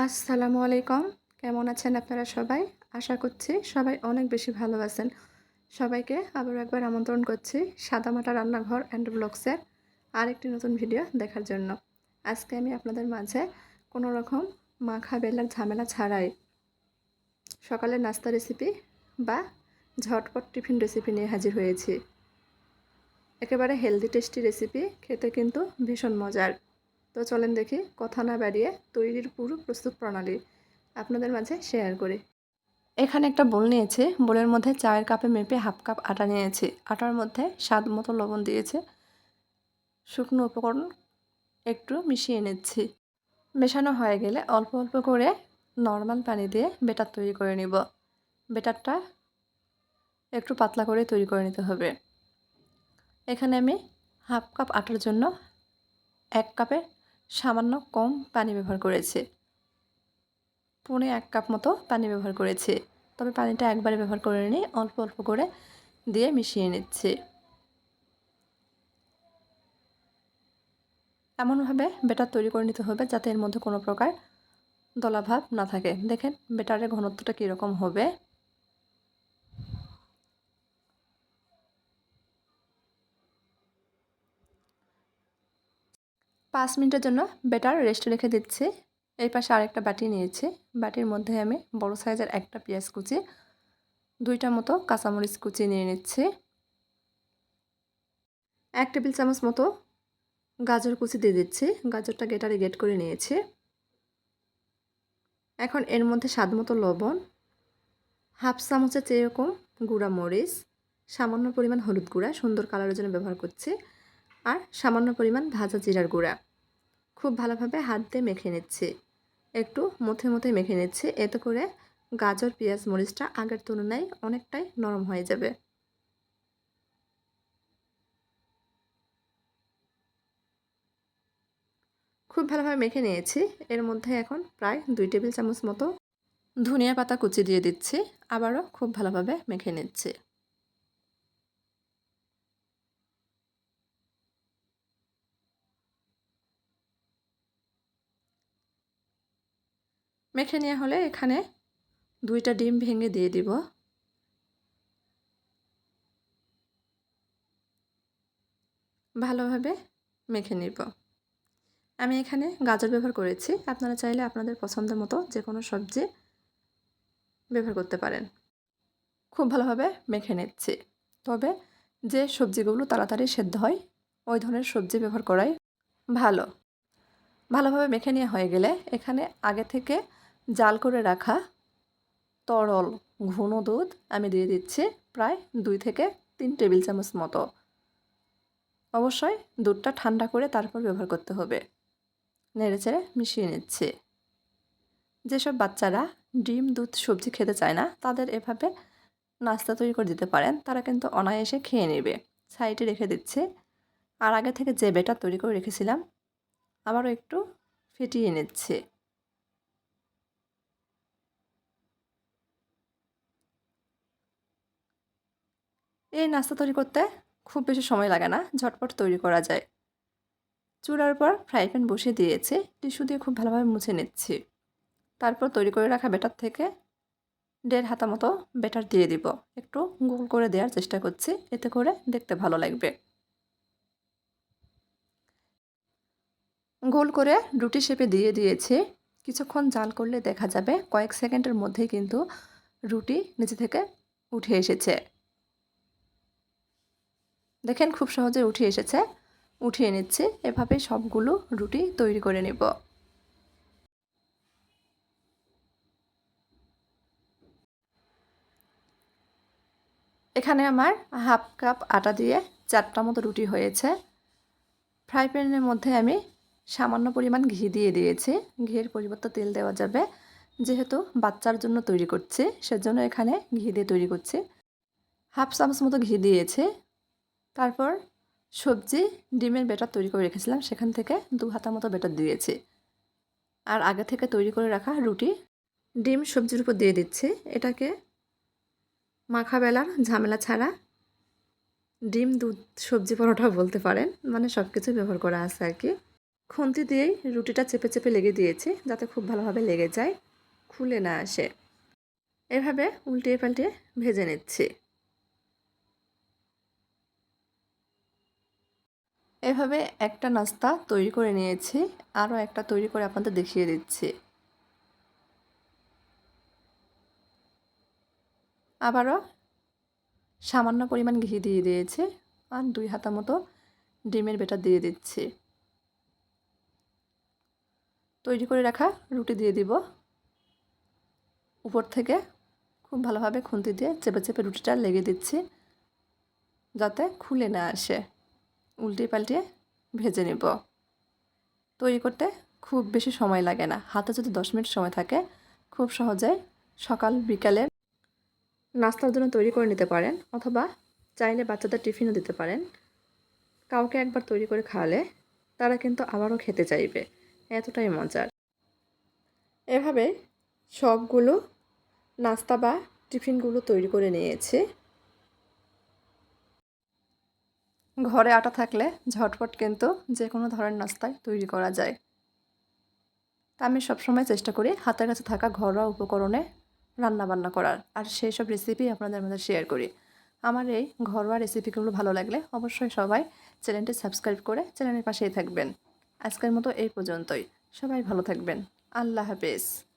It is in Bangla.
আসসালামু আলাইকুম। কেমন আছেন আপনারা সবাই? আশা করছি সবাই অনেক বেশি ভালো আছেন। সবাইকে আবার একবার আমন্ত্রণ করছি সাদামাটা রান্নাঘর অ্যান্ড ব্লগসের আরেকটি নতুন ভিডিও দেখার জন্য। আজকে আমি আপনাদের মাঝে কোনো রকম মাখা বেলার ঝামেলা ছাড়াই সকালের নাস্তা রেসিপি বা ঝটপট টিফিন রেসিপি নিয়ে হাজির হয়েছি। একেবারে হেলদি টেস্টি রেসিপি খেতে কিন্তু ভীষণ মজার। তো চলেন দেখি কথা না বাড়িয়ে তৈরির পুরো প্রস্তুত প্রণালী আপনাদের মাঝে শেয়ার করি। এখানে একটা বোল নিয়েছে। বোলের মধ্যে চায়ের কাপে মেপে হাফ কাপ আটা নিয়েছি। আটার মধ্যে স্বাদ মতো লবণ দিয়েছে। শুকনো উপকরণ একটু মিশিয়ে নিচ্ছি। মেশানো হয়ে গেলে অল্প অল্প করে নর্মাল পানি দিয়ে বেটার তৈরি করে নিব। বেটারটা একটু পাতলা করে তৈরি করে নিতে হবে। এখানে আমি হাফ কাপ আটার জন্য এক কাপের সামান্য কম পানি ব্যবহার করেছে। পনে এক কাপ মতো পানি ব্যবহার করেছে। তবে পানিটা একবারে ব্যবহার করে নিয়ে অল্প অল্প করে দিয়ে মিশিয়ে নিচ্ছে। এমনভাবে বেটার তৈরি করে নিতে হবে যাতে এর মধ্যে কোনো প্রকার দলাভাব না থাকে। দেখেন বেটারের ঘনত্বটা কীরকম হবে। পাঁচ মিনিটের জন্য বেটার রেস্ট রেখে দিচ্ছি। এই পাশে আরেকটা বাটি নিয়েছি। বাটির মধ্যে আমি বড় সাইজের একটা পেঁয়াজ কুচি, দুইটা মতো কাঁচামরিচ কুচি নিয়ে নিচ্ছি। এক টেবিল চামচ মতো গাজর কুচি দিয়ে দিচ্ছি। গাজরটা গেটারে গেট করে নিয়েছি। এখন এর মধ্যে স্বাদ মতো লবণ, হাফ চামচের চেয়ে এরকম গুঁড়া মরিচ, সামান্য পরিমাণ হলুদ গুঁড়া, সুন্দর কালারের জন্য ব্যবহার করছি। আর সামান্য পরিমাণ ভাজা জিরার গুঁড়া। খুব ভালোভাবে হাত দিয়ে মেখে নিচ্ছি। একটু মুথে মুথে মেখে নিচ্ছি, এতে করে গাজর, পেঁয়াজ, মরিচটা আগের তুলনায় অনেকটাই নরম হয়ে যাবে। খুব ভালোভাবে মেখে নিয়েছি। এর মধ্যে এখন প্রায় দুই টেবিল চামচ মতো ধনিয়া পাতা কুচি দিয়ে দিচ্ছি। আবারও খুব ভালোভাবে মেখে নিচ্ছি। মেখে নেওয়া হলে এখানে দুইটা ডিম ভেঙে দিয়ে দিব। ভালোভাবে মেখে নিব। আমি এখানে গাজর ব্যবহার করেছি। আপনারা চাইলে আপনাদের পছন্দ মতো যে কোনো সবজি ব্যবহার করতে পারেন। খুব ভালোভাবে মেখে নিচ্ছি। তবে যে সবজিগুলো তাড়াতাড়ি সেদ্ধ হয়, ওই ধরনের সবজি ব্যবহার করাই ভালো। ভালোভাবে মেখে নেওয়া হয়ে গেলে এখানে আগে থেকে জাল করে রাখা তরল ঘন দুধ আমি দিয়ে দিচ্ছি প্রায় দুই থেকে তিন টেবিল চামচ মতো। অবশ্যই দুধটা ঠান্ডা করে তারপর ব্যবহার করতে হবে। নেড়েচেড়ে মিশিয়ে নিচ্ছে। যেসব বাচ্চারা ডিম, দুধ, সবজি খেতে চায় না, তাদের এভাবে নাস্তা তৈরি করে দিতে পারেন। তারা কিন্তু অনায়াসে খেয়ে নেবে। সাইডে রেখে দিচ্ছে। আর আগে থেকে যে বেটা তৈরি করে রেখেছিলাম, আবারও একটু ফেটিয়ে নিচ্ছে। এই নাস্তা তৈরি করতে খুব বেশি সময় লাগে না, ঝটপট তৈরি করা যায়। চূড়ার পর ফ্রাই প্যান বসিয়ে দিয়েছি, টিস্যু দিয়ে খুব ভালোভাবে মুছে নিচ্ছি। তারপর তৈরি করে রাখা বেটার থেকে দেড় হাতা মতো বেটার দিয়ে দিব। একটু গোল করে দেওয়ার চেষ্টা করছি, এতে করে দেখতে ভালো লাগবে। গোল করে রুটি শেপে দিয়ে দিয়েছি। কিছুক্ষণ জাল করলে দেখা যাবে কয়েক সেকেন্ডের মধ্যেই কিন্তু রুটি নিচে থেকে উঠে এসেছে। দেখেন খুব সহজে উঠে এসেছে। উঠিয়ে নিচ্ছে, এভাবে সবগুলো রুটি তৈরি করে নেব। এখানে আমার হাফ কাপ আটা দিয়ে চারটা মতো রুটি হয়েছে। ফ্রাই প্যানের মধ্যে আমি সামান্য পরিমাণ ঘি দিয়ে দিয়েছি। ঘিয়ের পরিবর্তে তেল দেওয়া যাবে। যেহেতু বাচ্চার জন্য তৈরি করছি, সেজন্য এখানে ঘি দিয়ে তৈরি করছি। হাফ চামচ মতো ঘি দিয়েছে। তারপর সবজি ডিমের বেটার তৈরি করে রেখেছিলাম। সেখান থেকে দু হাতা মতো বেটার দিয়েছি। আর আগে থেকে তৈরি করে রাখা রুটি ডিম সবজির উপর দিয়ে দিচ্ছি। এটাকে মাখা বেলার ঝামেলা ছাড়া ডিম দুধ সবজি পরোটাও বলতে পারেন। মানে সব কিছু ব্যবহার করা আছে আর কি। খুন্তি দিয়েই রুটিটা চেপে চেপে লেগে দিয়েছি যাতে খুব ভালোভাবে লেগে যায়। খুলে না আসে। এভাবে উল্টিয়ে পাল্টিয়ে ভেজে নিচ্ছি। এভাবে একটা নাস্তা তৈরি করে নিয়েছি, আরও একটা তৈরি করে আপনাদের দেখিয়ে দিচ্ছি। আবারও সামান্য পরিমাণ ঘি দিয়ে দিয়েছি আর দুই হাতা মতো ডিমের বেটার দিয়ে দিচ্ছি। তৈরি করে রাখা রুটি দিয়ে দিব। উপর থেকে খুব ভালোভাবে খুন্তি দিয়ে চেপে চেপে রুটিটা লেগে দিচ্ছি, যাতে খুলে না আসে। উল্টিয়ে পাল্টিয়ে ভেজে নেব। তৈরি করতে খুব বেশি সময় লাগে না। হাতে যদি দশ মিনিট সময় থাকে, খুব সহজে সকাল, বিকালে নাস্তার জন্য তৈরি করে নিতে পারেন অথবা চাইলে বাচ্চাদের টিফিনও দিতে পারেন। কাউকে একবার তৈরি করে খাওয়ালে তারা কিন্তু আবারও খেতে চাইবে। এতটাই মজার। এভাবে সবগুলো নাস্তা বা টিফিনগুলো তৈরি করে নিয়েছি। ঘরে আটা থাকলে ঝটপট কিন্তু যে কোনো ধরনের নাস্তায় তৈরি করা যায়। তা আমি সবসময় চেষ্টা করি হাতের কাছে থাকা ঘরোয়া উপকরণে রান্না বান্না করার। আর সেই সব রেসিপি আপনাদের মধ্যে শেয়ার করি। আমার এই ঘরোয়া রেসিপিগুলো ভালো লাগলে অবশ্যই সবাই চ্যানেলটি সাবস্ক্রাইব করে চ্যানেলের পাশেই থাকবেন। আজকের মতো এই পর্যন্তই। সবাই ভালো থাকবেন। আল্লাহ হাফেজ।